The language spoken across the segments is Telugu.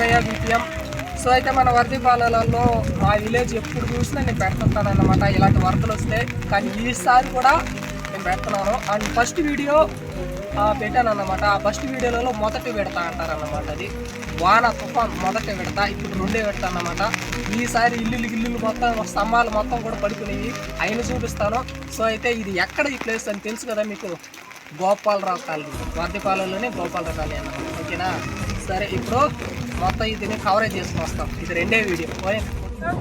రంగయ్య బీపీఎం సో అయితే మన వర్దిపాలలో మా విలేజ్ ఎప్పుడు చూసినా నేను పెడుతుంటాను అనమాట ఇలాంటి వరదలు వస్తాయి కానీ ఈసారి కూడా నేను పెడుతున్నాను. అండ్ ఫస్ట్ వీడియో పెట్టాను అనమాట ఆ ఫస్ట్ వీడియోలలో మొదటి విడతా అంటారన్నమాట అది. వాన తుఫాన్ మొదటి విడత ఇప్పుడు రెండే విడత అన్నమాట. ఈసారి ఇల్లులు ఇల్లులు మొత్తం స్తంభాలు మొత్తం కూడా పడుకునేవి అయిన చూపిస్తాను. సో అయితే ఇది ఎక్కడ ఈ ప్లేస్ అని తెలుసు కదా మీకు? గోపాలరావు కాలనీ. వర్దిపాలలోనే గోపాలరావు కాలనీ అన్నమాట. ఓకేనా? సరే ఇప్పుడు మొత్తం ఇది కవరేజ్ చేసుకుని వస్తాం. ఇది రెండే వీడియో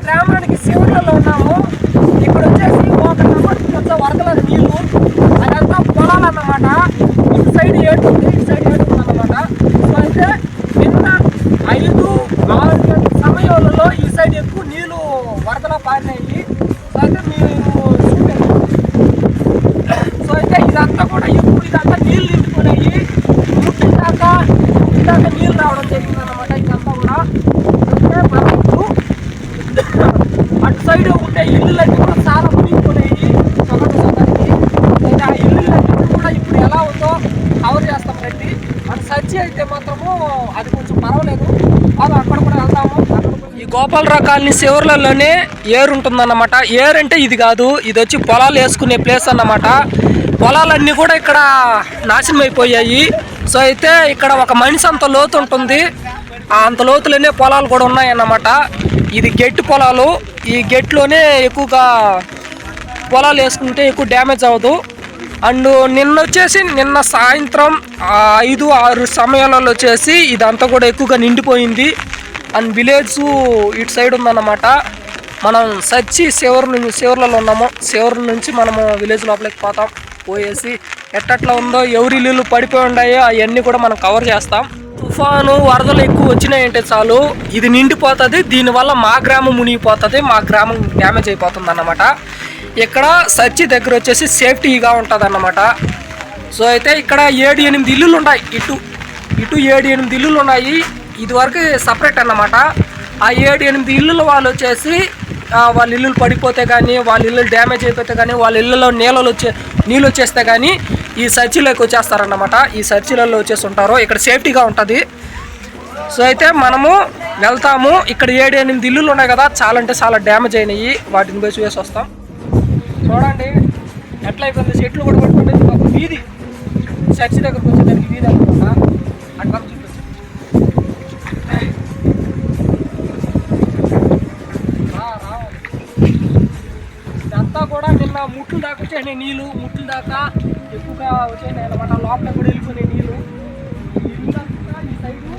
గ్రామానికి శివులలో ఉన్నాము. ఇప్పుడు వచ్చేసి ఒక కొంచెం వరదల నీళ్ళు. అదంతా పొలాలు అన్నమాట ఇటు సైడ్ ఏడు ఇటు సైడ్ ఏటు అన్నమాట సో అయితే నిన్న ఐదు ఆరు సమయంలో ఈ సైడ్ ఎక్కువ నీళ్ళు వరదల పారినాయి. సో అయితే మీరు సో అయితే ఇదంతా కూడా ఎక్కువ ఇదంతా నీళ్ళు నిండుకున్నాయి ముట్టి దాకా ముట్టి దాకా నీళ్ళు రావడం జరిగింది అనమాట ఇదంతా కూడా అయితే మనం ఇప్పుడు అటు సైడ్ ఉండే ఇల్లులన్నీ కూడా చాలా మునిగిపోయాయి సగటు సగటుకి అయితే ఆ ఇల్లులన్నీ కూడా ఇప్పుడు ఎలా ఉందో కవర్ చేస్తాం రండి మన సర్చి అయితే మాత్రము అది కొంచెం పర్వాలేదు అది అక్కడ కూడా వెళ్తాము ఈ గోపాలరావు కాలనీ శివర్లలోనే ఏరు ఉంటుందన్నమాట. ఏరు అంటే ఇది కాదు ఇది వచ్చి పొలాలు వేసుకునే ప్లేస్ అన్నమాట. పొలాలన్నీ కూడా ఇక్కడ నాశనం అయిపోయాయి. సో అయితే ఇక్కడ ఒక మనిషి అంత లోతు ఉంటుంది. అంత లోతులోనే పొలాలు కూడా ఉన్నాయన్నమాట. ఇది గట్టి పొలాలు. ఈ గెట్లోనే ఎక్కువగా పొలాలు వేసుకుంటే ఎక్కువ డ్యామేజ్ అవ్వదు. అండ్ నిన్న వచ్చేసి నిన్న సాయంత్రం ఐదు ఆరు సమయాలలో వచ్చేసి ఇదంతా కూడా ఎక్కువగా నిండిపోయింది. అండ్ విలేజ్ ఇటు సైడ్ ఉందన్నమాట. మనం సచ్చి సేవర్ నుంచి శివర్లలో ఉన్నాము. సేవర్ నుంచి మనము విలేజ్ లోపలికి పోతాం. పోయేసి ఎట్టట్లా ఉందో ఎవరి ఇల్లు పడిపోయి ఉన్నాయో అవన్నీ కూడా మనం కవర్ చేస్తాం. తుఫాను వరదలు ఎక్కువ వచ్చినాయంటే చాలు ఇది నిండిపోతుంది దీనివల్ల మా గ్రామం మునిగిపోతుంది మా గ్రామం డ్యామేజ్ అయిపోతుంది అన్నమాట ఇక్కడ సచ్చి దగ్గర వచ్చేసి సేఫ్టీగా ఉంటుంది అన్నమాట సో అయితే ఇక్కడ ఏడు ఎనిమిది ఇల్లులు ఉన్నాయి ఇటు ఇటు ఏడు ఎనిమిది ఇల్లులు ఉన్నాయి ఇదివరకు సపరేట్ అన్నమాట. ఆ ఏడు ఎనిమిది ఇల్లుల వాళ్ళు వచ్చేసి వాళ్ళ ఇల్లులు పడిపోతే కానీ వాళ్ళ ఇల్లు డ్యామేజ్ అయిపోతే కానీ వాళ్ళ ఇళ్ళలో నీళ్ళు వచ్చే నీళ్ళు వచ్చేస్తే కానీ ఈ సర్చిలోకి వచ్చేస్తారన్నమాట. ఈ సర్చిలలో వచ్చేసి ఉంటారు ఇక్కడ సేఫ్టీగా ఉంటుంది. సో అయితే మనము వెళ్తాము. ఇక్కడ ఏడు ఎనిమిది ఇల్లులు ఉన్నాయి కదా చాలా అంటే చాలా డ్యామేజ్ అయినాయి. వాటిని పోయి చూసి వస్తాం. చూడండి. ఎట్లా అయిపోయింది? చెట్లు కూడా పట్టుకుంటే వీధి. చర్చి దగ్గరకు వచ్చేదానికి వీధి అనుకుంటా అక్కడ చూపించు రా, రావాలి. ఇదంతా ఎక్కువగా ముట్లు దాకా వచ్చాయి నీళ్ళు ముట్లు దాకా ఎక్కువగా వచ్చాయి అనమాట. లోపల కూడా వెళ్ళిపోయినాయి నీళ్ళు. ఈ ఇల్లంతా సైడు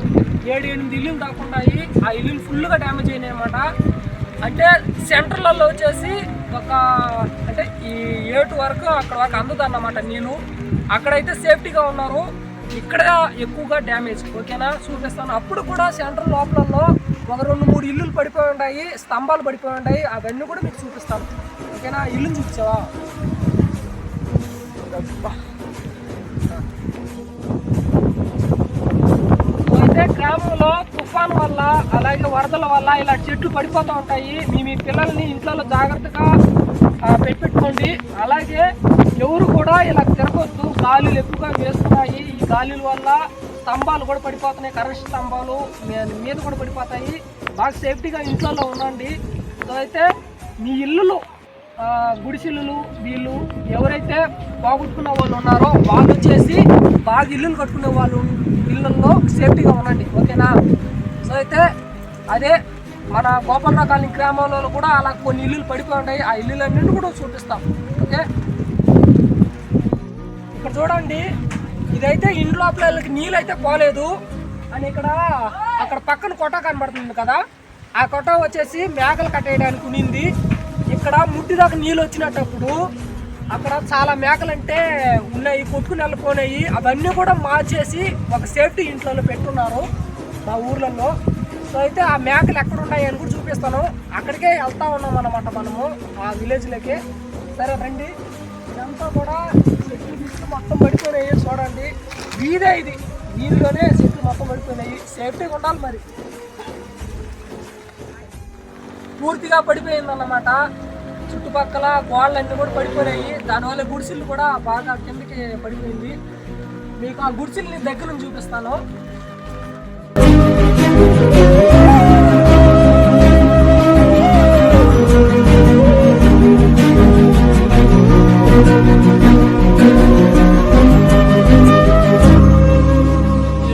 ఏడు ఎనిమిది ఇల్లులు దాకా ఉన్నాయి. ఆ ఇల్లులు ఫుల్గా డ్యామేజ్ అయినాయి అనమాట అంటే సెంటర్లలో వచ్చేసి ఒక అంటే ఈ ఏటు వరకు అక్కడ వరకు అందదు అన్నమాట నీళ్ళు. అక్కడైతే సేఫ్టీగా ఉన్నారు. ఇక్కడ ఎక్కువగా డ్యామేజ్. ఓకేనా? చూపిస్తాను. అప్పుడు కూడా సెంటర్ లోపలలో ఒక రెండు మూడు ఇల్లులు పడిపోయి ఉంటాయి స్తంభాలు పడిపోయి ఉంటాయి. అవన్నీ కూడా మీకు చూపిస్తాను. ఓకేనా? ఇల్లు చూపించావా? అయితే గ్రామంలో తుఫాన్ వల్ల అలాగే వరదల వల్ల ఇలా చెట్లు పడిపోతూ ఉంటాయి. మీ మీ పిల్లల్ని ఇంట్లో జాగ్రత్తగా ఆ, పెట్టుకోండి. అలాగే ఎవరు కూడా ఇలా తిరగొద్దు. గాలులు ఎక్కువగా వేస్తున్నాయి. ఈ గాలుల వల్ల స్తంభాలు కూడా పడిపోతున్నాయి. కరెంట్ స్తంభాలు మీద కూడా పడిపోతాయి. బాగా సేఫ్టీగా ఇంట్లో ఉండండి. సో అయితే మీ ఇల్లులు గుడిసిల్లులు గుడిసెలు వీళ్ళు ఎవరైతే బాగుట్టుకున్న వాళ్ళు ఉన్నారో వాళ్ళు వచ్చేసి బాగా ఇల్లులు కట్టుకునే వాళ్ళు ఇళ్ళల్లో సేఫ్టీగా ఉండండి ఓకేనా? సో అయితే అదే మన గోపన్న కాలనీ గ్రామంలో కూడా అలా కొన్ని ఇల్లులు పడిపోయి ఉన్నాయి ఆ ఇల్లులన్నింటినీ కూడా చూపిస్తాం ఓకే? ఇక్కడ చూడండి ఇదైతే ఇంటి లోపల వీళ్ళకి నీళ్ళు అయితే పోలేదు. అని ఇక్కడ అక్కడ పక్కన కొట్ట కనబడుతుంది కదా? ఆ కొట్ట వచ్చేసి మేకలు కట్టేయడానికి ఉనింది ఇక్కడ ముట్టి దాకా నీళ్ళు వచ్చినప్పుడు అక్కడ చాలా మేకలు అంటే ఉన్నాయి కొట్టుకుని వెళ్ళిపోయినాయి. అవన్నీ కూడా మార్చేసి ఒక సేఫ్టీ ఇంట్లో పెట్టున్నారు మా ఊర్లలో. సో అయితే ఆ మేకలు ఎక్కడ ఉన్నాయి అని కూడా చూపిస్తాను. అక్కడికే వెళ్తా ఉన్నాం అన్నమాట మనము ఆ విలేజ్లోకి సరే రండి. ఇదంతా కూడా చెట్లు గిట్లు మొత్తం పడిపోయినాయి చూడండి. వీదే ఇది. వీధిలోనే చెట్లు మొత్తం పడిపోయినాయి. సేఫ్టీగా ఉండాలి మరి. పూర్తిగా పడిపోయిందన్నమాట. చుట్టుపక్కల గోడలన్నీ కూడా పడిపోయాయి. దానివల్ల గుడిసెలు కూడా బాగా కిందకి పడిపోయింది. మీకు ఆ గుడిసెల్ని దగ్గర నుంచి చూపిస్తాను.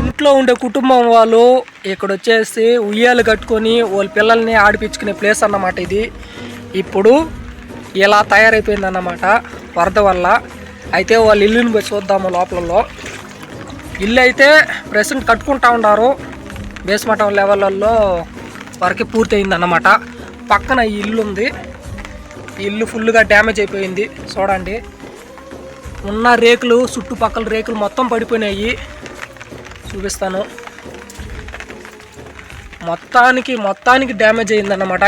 ఇంట్లో ఉండే కుటుంబం వాళ్ళు ఇక్కడ వచ్చేసి ఉయ్యాలు కట్టుకొని వాళ్ళ పిల్లల్ని ఆడిపించుకునే ప్లేస్ అన్నమాట ఇది. ఇప్పుడు ఇలా తయారైపోయింది అన్నమాట వరద వల్ల. అయితే వాళ్ళ ఇల్లుని పోయి చూద్దాము లోపలలో. ఇల్లు అయితే ప్రెసెంట్ కట్టుకుంటా ఉన్నారు. బేస్మటం లెవెల్లో వరకు పూర్తయింది అన్నమాట పక్కన ఈ ఇల్లు ఉంది. ఇల్లు ఫుల్గా డ్యామేజ్ అయిపోయింది. చూడండి. ఉన్న రేకులు చుట్టుపక్కల రేకులు మొత్తం పడిపోయినాయి. చూపిస్తాను. మొత్తానికి మొత్తానికి డ్యామేజ్ అయిందన్నమాట.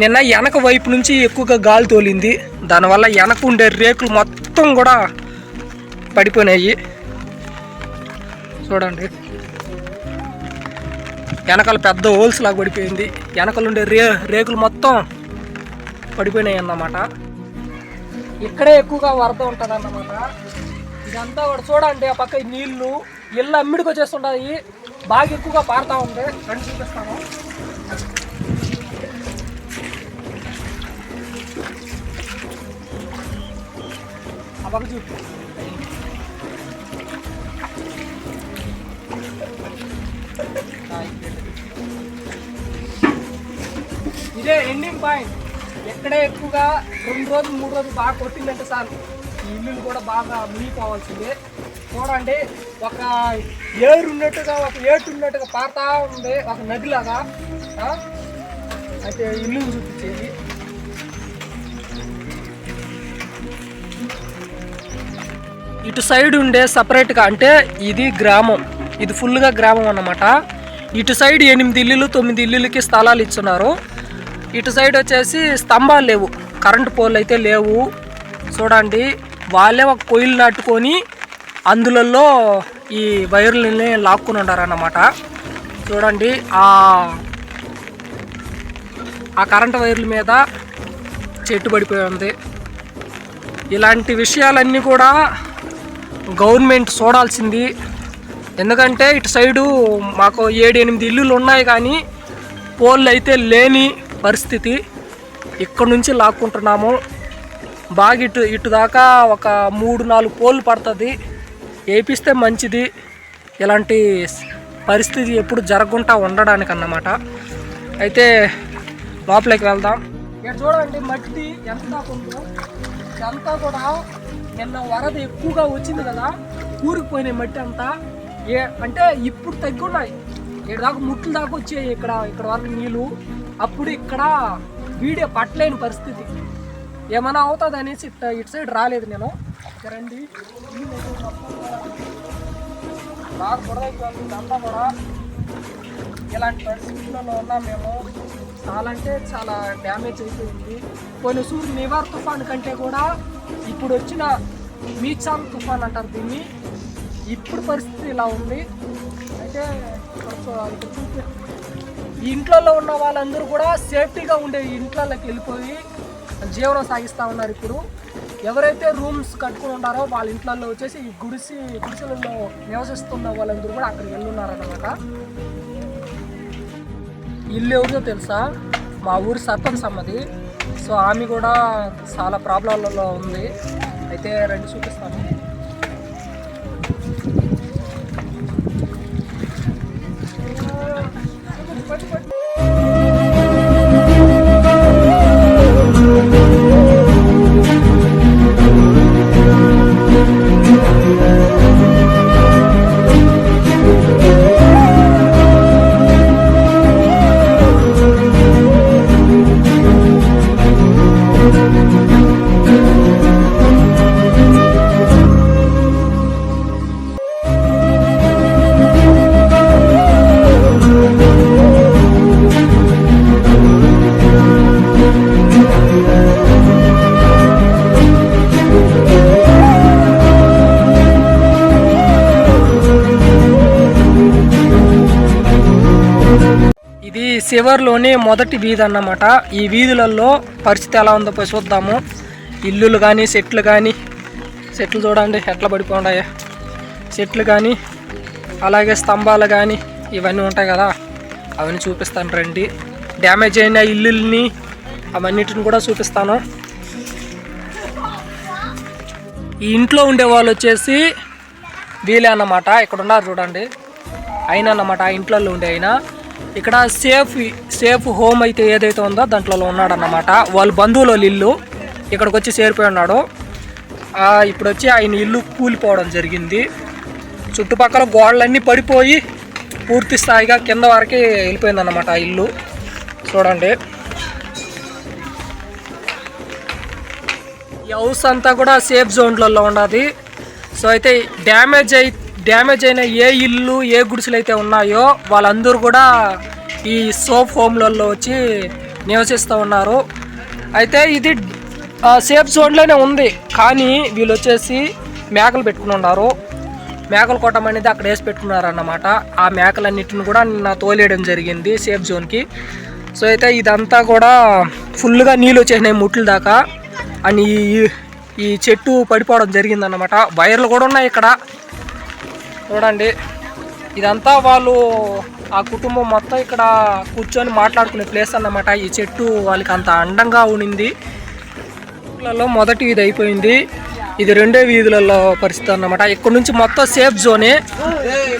నిన్న వెనక వైపు నుంచి ఎక్కువగా గాలి తోలింది. దానివల్ల వెనక ఉండే రేకులు మొత్తం కూడా పడిపోయినాయి. చూడండి. వెనకాల పెద్ద హోల్స్ లాగా పడిపోయింది. వెనకలు ఉండే రే రేకులు మొత్తం పడిపోయినాయి అన్నమాట. ఇక్కడే ఎక్కువగా వరద ఉంటుంది అన్నమాట ఇదంతా కూడా చూడండి ఆ పక్క నీళ్ళు ఇల్లు అమ్మిడికి వచ్చేస్తుంటాయి. బాగా ఎక్కువగా పారుతా ఉంది. రెండు చూపిస్తాను. పక్క చూపు. ఇదే ఎండింగ్ పాయింట్ ఎక్కడే ఎక్కువగా రెండు రోజులు మూడు రోజులు బాగా కొట్టిందంటే సార్ ఈ ఇల్లులు కూడా బాగా మునిగిపోవాల్సిందే. చూడండి ఒక ఏరు ఉన్నట్టుగా ఒక ఏటు ఉన్నట్టుగా పారుతా ఉంది ఒక నదిలాగా అయితే ఇల్లు చూపించేది. ఇటు సైడ్ ఉండే సపరేట్గా అంటే ఇది గ్రామం. ఇది ఫుల్గా గ్రామం అన్నమాట. ఇటు సైడ్ ఎనిమిది ఇల్లులు తొమ్మిది ఇల్లులకి స్థలాలు ఇచ్చున్నారు. ఇటు సైడ్ వచ్చేసి స్తంభాలు లేవు. కరెంటు పోల్ అయితే లేవు. చూడండి వాళ్ళే ఒక పొయ్యిలు నాటుకొని అందులలో ఈ వైర్లని లాక్కుని ఉండారన్నమాట. చూడండి ఆ ఆ కరెంటు వైర్ల మీద చెట్టు పడిపోయి ఉంది. ఇలాంటి విషయాలన్నీ కూడా గవర్నమెంట్ చూడాల్సింది. ఎందుకంటే ఇటు సైడు మాకు ఏడు ఎనిమిది ఇల్లులు ఉన్నాయి కానీ పోళ్ళు అయితే లేని పరిస్థితి. ఇక్కడ నుంచి లాక్కుంటున్నాము. బాగా ఇటు ఇటు దాకా ఒక మూడు నాలుగు పోళ్ళు పడుతుంది. వేపిస్తే మంచిది. ఇలాంటి పరిస్థితి ఎప్పుడు జరగకుండా ఉండడానికి అన్నమాట. అయితే లోపలికి వెళ్దాం. ఇక్కడ చూడండి మట్టి ఎంత ఉందో. ఇదంతా కూడా నిన్న వరద ఎక్కువగా వచ్చింది కదా కూరుకుపోయినాయి మట్టి అంతా. ఏ అంటే ఇప్పుడు తగ్గున్నాయి. ఇక్కడ దాకా ముట్లు దాకా వచ్చాయి ఇక్కడ ఇక్కడ వరకు నీళ్ళు అప్పుడు ఇక్కడ వీడియో పట్టలేని పరిస్థితి. ఏమైనా అవుతుంది అనేసి ఇట్ట ఇటు సైడ్ రాలేదు నేను. రండి. నాకు కూడా ఇదంతా కూడా. ఇలాంటి పరిస్థితులలో ఉన్నాం మేము. చాలా అంటే చాలా డ్యామేజ్ అయిపోయింది. కొన్ని సూర్యు నివార్ తుఫాన్ కంటే కూడా ఇప్పుడు వచ్చిన మీచాన్ తుఫాన్ అంటారు దీన్ని. ఇప్పుడు పరిస్థితి ఇలా ఉంది. అయితే ఇక్కడ ఈ ఇంట్లో ఉన్న వాళ్ళందరూ కూడా సేఫ్టీగా ఉండే ఇంట్లోకి వెళ్ళిపోయి జీవనం సాగిస్తూ ఉన్నారు ఇప్పుడు. ఎవరైతే రూమ్స్ కట్టుకుని ఉన్నారో వాళ్ళ ఇంట్లలో వచ్చేసి ఈ గుడిసి గుడిసెలలో నివసిస్తున్న వాళ్ళందరూ కూడా అక్కడికి వెళ్ళున్నారన్నమాట. ఇల్లు ఎవరిదో తెలుసా? మా ఊరి సర్పంచ్ అమ్మది. సో ఆమె కూడా చాలా ప్రాబ్లంలలో ఉంది. అయితే రండి చూపిస్తాను. ఇది మొదటి వీధి అన్నమాట ఈ వీధులలో పరిస్థితి ఎలా ఉందో పోయి చూద్దాము. ఇల్లులు కానీ సెట్లు కానీ సెట్లు చూడండి ఎట్లా పడిపోయాయో చెట్లు కానీ అలాగే స్తంభాలు కానీ ఇవన్నీ ఉంటాయి కదా. అవన్నీ చూపిస్తాను రండి. డ్యామేజ్ అయిన ఇల్లుల్ని అవన్నిటిని కూడా చూపిస్తాను. ఈ ఇంట్లో ఉండే వాళ్ళు వచ్చేసి వీలే అన్నమాట. ఇక్కడ ఉన్నారు చూడండి. అయినా అన్నమాట ఆ ఇంట్లో ఉండే అయినా ఇక్కడ సేఫ్ సేఫ్ హోమ్ అయితే ఏదైతే ఉందో దాంట్లో ఉన్నాడన్నమాట. వాళ్ళ బంధువుల ఇల్లు ఇక్కడికి వచ్చి చేరిపోయి ఉన్నాడు. ఇప్పుడు వచ్చి ఆయన ఇల్లు కూలిపోవడం జరిగింది. చుట్టుపక్కల గోడలన్నీ పడిపోయి పూర్తి స్థాయిగా కింద వరకే వెళ్ళిపోయిందన్నమాట ఆ ఇల్లు. చూడండి. ఈ హౌస్ అంతా కూడా సేఫ్ జోన్లలో ఉన్నది. సో అయితే డ్యామేజ్ అయితే డ్యామేజ్ అయిన ఏ ఇల్లు ఏ గుడిసెలు అయితే ఉన్నాయో వాళ్ళందరూ కూడా ఈ సోప్ హోమ్లలో వచ్చి నివసిస్తూ ఉన్నారు. అయితే ఇది ఆ, సేఫ్ జోన్లోనే ఉంది. కానీ వీళ్ళు వచ్చేసి మేకలు పెట్టుకుని ఉన్నారు. మేకలు కొట్టం అనేది అక్కడ వేసి పెట్టుకున్నారు అన్నమాట ఆ మేకలన్నిటిని కూడా నిన్న తోలేయడం జరిగింది సేఫ్ జోన్కి. సో అయితే ఇదంతా కూడా ఫుల్గా నీళ్ళు వచ్చేసినాయి ముట్లు దాకా. అని ఈ- ఈ చెట్టు పడిపోవడం జరిగిందన్నమాట. వైర్లు కూడా ఉన్నాయి ఇక్కడ. చూడండి. ఇదంతా వాళ్ళు ఆ కుటుంబం మొత్తం ఇక్కడ కూర్చొని మాట్లాడుకునే ప్లేస్ అన్నమాట. ఈ చెట్టు వాళ్ళకి అంత అండంగా ఉండింది వీధులలో మొదటి వీధి అయిపోయింది. ఇది రెండో వీధులలో పరిస్థితి అన్నమాట. ఇక్కడ నుంచి మొత్తం సేఫ్ జోనే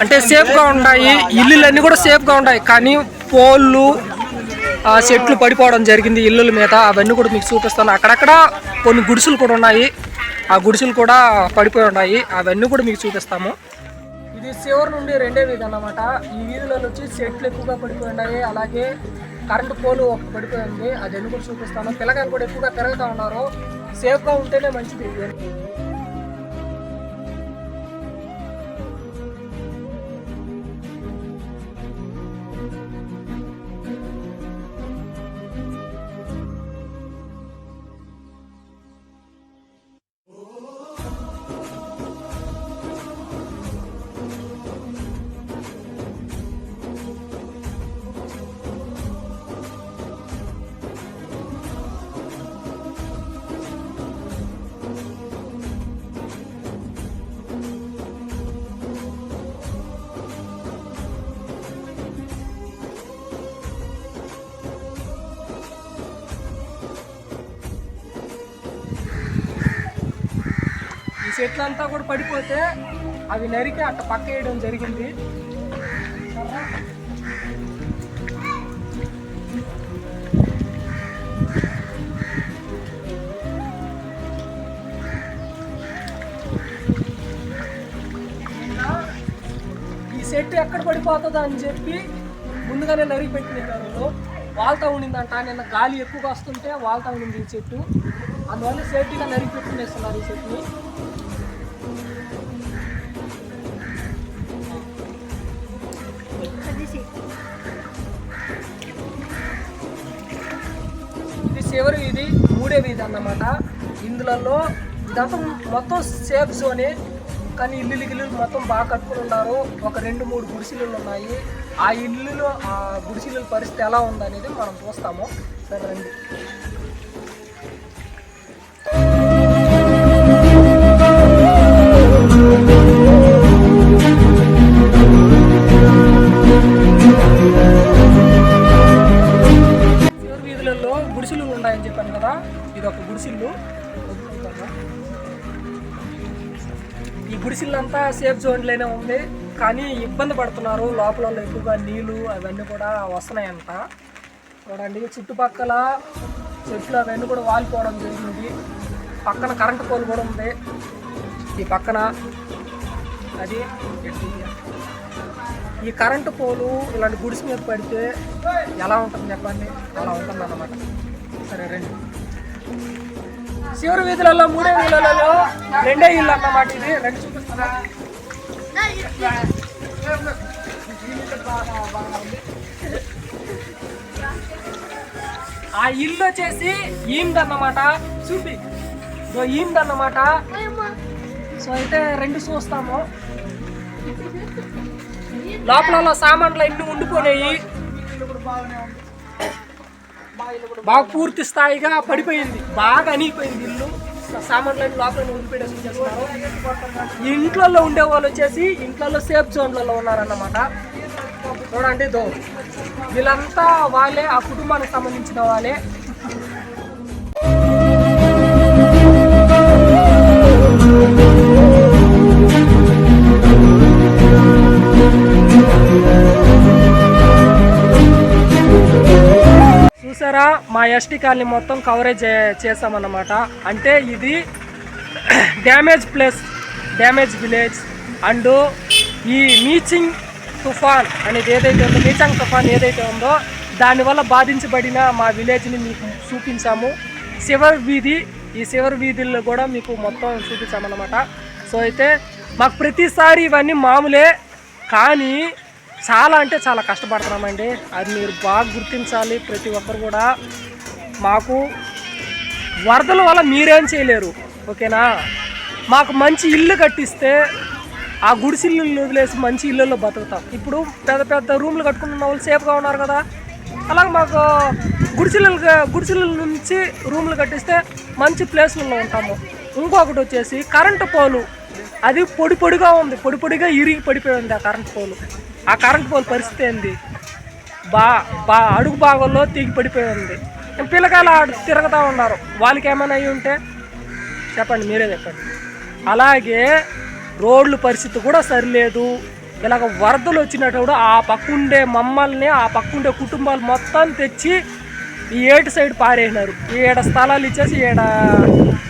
అంటే సేఫ్గా ఉన్నాయి ఇల్లులన్నీ కూడా సేఫ్గా ఉన్నాయి కానీ పోళ్ళు ఆ చెట్లు పడిపోవడం జరిగింది ఇల్లుల మీద. అవన్నీ కూడా మీకు చూపిస్తాను. అక్కడక్కడ కొన్ని గుడిసెలు కూడా ఉన్నాయి. ఆ గుడిసెలు కూడా పడిపోయి ఉన్నాయి. అవన్నీ కూడా మీకు చూపిస్తాము. ఇది సివర్ నుండి రెండే వీధి అన్నమాట. ఈ వీధిలో వచ్చి చెట్లు ఎక్కువగా పడిపోయి ఉన్నాయి. అలాగే కరెంటు పోలు ఒకటి పడిపోయి ఉంది. అది ఎందుకు చూపిస్తాను పిల్లకాయలు కూడా ఎక్కువగా తిరగతా ఉన్నారు. సేఫ్గా ఉంటేనే మంచిది. చెట్లు అంతా కూడా పడిపోతే అవి నరికి అట్ట పక్క వేయడం జరిగింది. ఈ చెట్టు ఎక్కడ పడిపోతుందో అని చెప్పి ముందుగానే నరికి పెట్టినారు వాళ్తా ఉండిందంట. నిన్న గాలి ఎక్కువగా వస్తుంటే వాల్తా ఉండింది ఈ చెట్టు. అందువల్ల సేఫ్టీగా నరికి పెట్టుకునేస్తున్నారు ఈ చెట్టుని. చివరి వీధి మూడే వీధి అన్నమాట. ఇందులో ఇదంతా మొత్తం సేఫ్ జోనే కానీ ఇల్లు గిల్లు మొత్తం బాగా కట్టుకుని ఉన్నారు. ఒక రెండు మూడు గుడిసెలు ఉన్నాయి. ఆ ఇల్లులో ఆ గుడిసెల పరిస్థితి ఎలా ఉందనేది మనం చూస్తాము. సరే రండి. కదా? ఇది ఒక గుడిసిల్లు. ఈ గుడిసెలంతా సేఫ్ జోన్లోనే ఉంది. కానీ ఇబ్బంది పడుతున్నారు. లోపల ఎక్కువగా నీళ్ళు అవన్నీ కూడా వస్తున్నాయంట. చూడండి చుట్టుపక్కల చెట్లు అవన్నీ కూడా వాలిపోవడం జరిగింది. పక్కన కరెంటు పోల్ కూడా ఉంది. ఈ పక్కన అది ఈ కరెంటు పోలు ఇలాంటి గుడిసి మీద పడితే ఎలా ఉంటుంది చెప్పండి? అలా ఉంటుంది అన్నమాట సరే రండి. వీధులలో మూడే వీధులలో రెండే ఇల్లు అన్నమాట ఇది. రెండు చూపిస్తారా? ఆ ఇల్లు వచ్చేసి ఈమ్దన్నమాట చూపి. ఇదో ఈమ్దన్నమాట సో అయితే రెండు చూస్తాము. లోపల సామాన్లు ఎన్ని ఉండిపోయినాయి. బాగా పూర్తి స్థాయిగా పడిపోయింది. బాగా అనిగిపోయింది ఇల్లు. సామాన్లు అన్ని లోపల ఉండిపోయేసి చేస్తున్నారు. ఈ ఇంట్లో ఉండే వాళ్ళు వచ్చేసి ఇంట్లో సేఫ్ జోన్లలో ఉన్నారన్నమాట. చూడండి దో వీళ్ళంతా వాళ్ళే ఆ కుటుంబానికి సంబంధించిన వాళ్ళే. చూసారా? మా ఎస్టీ కాలనీ మొత్తం కవరేజ్ చేసామన్నమాట అంటే ఇది damage place damage village and ఈ మీచింగ్ తుఫాన్ అనేది ఏదైతే ఉందో మీచంగ్ తుఫాన్ ఏదైతే ఉందో దానివల్ల బాధించబడిన మా విలేజ్ని మీకు చూపించాము. శివర్ వీధి ఈ శివర్ వీధుల్లో కూడా మీకు మొత్తం చూపించామన్నమాట. సో అయితే మాకు ప్రతిసారి ఇవన్నీ మామూలే కానీ చాలా అంటే చాలా కష్టపడుతున్నామండి. అది మీరు బాగా గుర్తించాలి ప్రతి ఒక్కరు కూడా. మాకు వరదల వల్ల మీరేం చేయలేరు. ఓకేనా? మాకు మంచి ఇల్లు కట్టిస్తే ఆ గుడిసిల్లు వదిలేసి మంచి ఇళ్ళల్లో బతుకుతాం. ఇప్పుడు పెద్ద పెద్ద రూమ్లు కట్టుకుంటున్న వాళ్ళు సేఫ్గా ఉన్నారు కదా. అలాగే మాకు గుడిసిల్లు గుడిసిల్ల నుంచి రూమ్లు కట్టిస్తే మంచి ప్లేస్లలో ఉంటాము. ఇంకొకటి వచ్చేసి కరెంటు పోలు. అది పొడి పొడిగా ఉంది. పొడి పొడిగా ఇరిగి పడిపోయి ఉంది ఆ కరెంట్ పోల్ ఆ కరెంట్ పోల్ పరిస్థితి ఏంది? బా బా అడుగు భాగంలో తెగి పడిపోయి ఉంది. పిల్లకాయలు ఆడ తిరుగుతూ ఉన్నారు. వాళ్ళకి ఏమైనా అయ్యి ఉంటే చెప్పండి మీరే చెప్పండి. అలాగే రోడ్ల పరిస్థితి కూడా సరిలేదు. ఇలాగ వరదలు వచ్చినప్పుడు ఆ పక్కుండే మమ్మల్ని ఆ పక్కుండే కుటుంబాలు మొత్తం తెచ్చి ఈ ఏటు సైడ్ పారేసినారు. ఏడ స్థలాలు ఇచ్చేసి ఏడ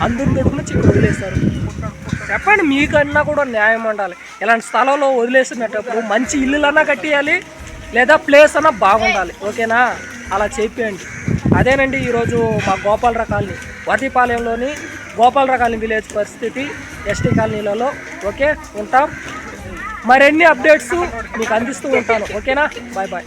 అందరు దొడుకుని చిక్కు వదిలేస్తారు చెప్పండి మీకన్నా కూడా న్యాయం ఉండాలి. ఇలాంటి స్థలంలో వదిలేసినప్పుడు మంచి ఇల్లులన్నా కట్టియాలి లేదా ప్లేస్ అన్నా బాగుండాలి. ఓకేనా? అలా చెప్పేయండి. అదేనండి ఈరోజు మా గోపాల కాలనీ. వర్తిపాలెంలోని గోపాల కాలనీ విలేజ్ పరిస్థితి ఎస్టీ కాలనీలలో. ఓకే? ఉంటాం. మరిన్ని అప్డేట్స్ మీకు అందిస్తూ ఉంటాను. ఓకేనా? Bye bye